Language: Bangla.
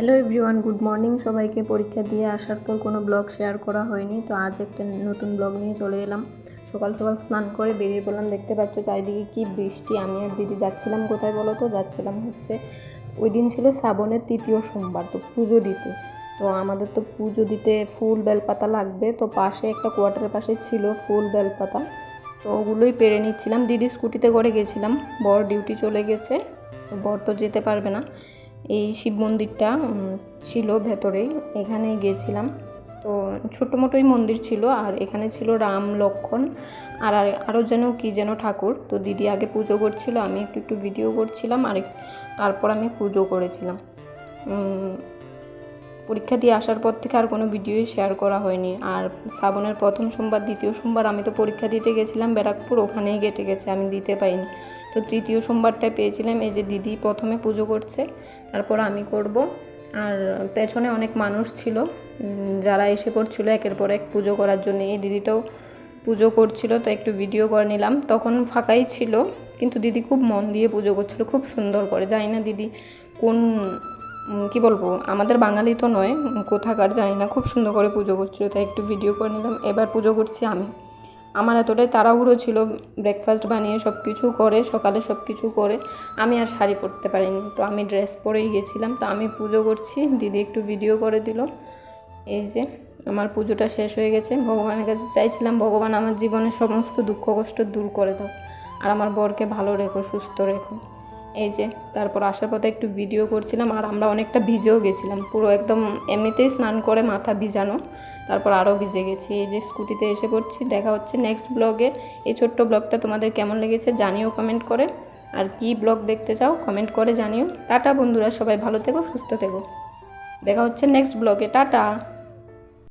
হ্যালো এভরিওয়ান গুড মর্নিং সবাইকে পরীক্ষা দিয়ে আসার পর কোনো ব্লগ শেয়ার করা হয়নি। তো আজ একটা নতুন ব্লগ নিয়ে চলে এলাম। সকাল সকাল স্নান করে বেরিয়ে পড়লাম। দেখতে পাচ্ছ চারিদিকে কি বৃষ্টি। আমি আর দিদি যাচ্ছিলাম কোথায় বলো তো? যাচ্ছিলাম হচ্ছে ওই দিন ছিল শ্রাবণের তৃতীয় সোমবার, তো পুজো দিতে। তো আমাদের তো পুজো দিতে ফুল বেলপাতা লাগবে। তো পাশে একটা কোয়ার্টারের পাশে ছিল ফুল বেলপাতা। তো ওগুলোই পেরে নিচ্ছিলাম। দিদি স্কুটিতে করে গেছিলাম। বর ডিউটি চলে গেছে। বর তো যেতে পারবে না। এই শিব মন্দিরটা ছিল ভেতরেই, এখানেই গেছিলাম তো ছোটো মোটোই মন্দির ছিল, আর এখানে ছিল রাম লক্ষণ, আর আর- আরও যেন কী যেন ঠাকুর। তো দিদি আগে পুজো করছিল, আমি একটু একটু ভিডিও করছিলাম, আর তারপর আমি পুজো করেছিলাম। পরীক্ষা দিয়ে আসার পর থেকে আর কোনো ভিডিওই শেয়ার করা হয়নি। আর শ্রাবণের প্রথম সোমবার, দ্বিতীয় সোমবার আমি তো পরীক্ষা দিতে গেছিলাম, ব্যারাকপুর, ওখানেই কেটে গেছে, আমি দিতে পাইনি। তো তৃতীয় সোমবারটায় পেয়েছিলাম, এই যে দিদি প্রথমে পুজো করছে, তারপর আমি করব। আর পেছনে অনেক মানুষ ছিল যারা এসে পড়ছিল একের পর এক পুজো করার জন্য। এই দিদিটাও পুজো করছিল তো একটু ভিডিও করে নিলাম। তখন ফাঁকাই ছিল, কিন্তু দিদি খুব মন দিয়ে পুজো করছিল, খুব সুন্দর করে। জানি না দিদি কোন কি বলব, আমাদের বাঙালি তো নয়, কোথাকার জানি না, খুব সুন্দর করে পুজো করছিল, তাই একটু ভিডিও করে নিলাম। এবার পুজো করছি আমি। আমার এতটাই তাড়াহুড়ো ছিল ব্রেকফাস্ট বানিয়ে সব কিছু করে, সকালে সব কিছু করে, আমি আর শাড়ি পরতে পারিনি। তো আমি ড্রেস পরেই গেছিলাম, তো আমি পুজো করছি। দিদি একটু ভিডিও করে দিল। এই যে, আমার পুজোটা শেষ হয়ে গেছে। ভগবানের কাছে চাইছিলাম, ভগবান আমার জীবনের সমস্ত দুঃখ কষ্ট দূর করে দাও। আর আমার বরকে ভালো রেখো, সুস্থ রেখো। এই যে, তারপর আসার পথে একটু ভিডিও করছিলাম আর আমরা অনেকটা ভিজেও গেছিলাম। পুরো একদম এমনিতেই স্নান করে মাথা ভিজানো। তারপর আরও ভিজে গেছি। এই যে, স্কুটিতে এসে পড়ছি। দেখা হচ্ছে নেক্সট ব্লগে এই ছোট্ট ব্লগটা তোমাদের কেমন লেগেছে জানিও কমেন্ট করে। আর কি ব্লগ দেখতে চাও কমেন্ট করে জানিও। টাটা বন্ধুরা, সবাই ভালো থেকো, সুস্থ থেকো। দেখা হচ্ছে নেক্সট ব্লগে টাটা!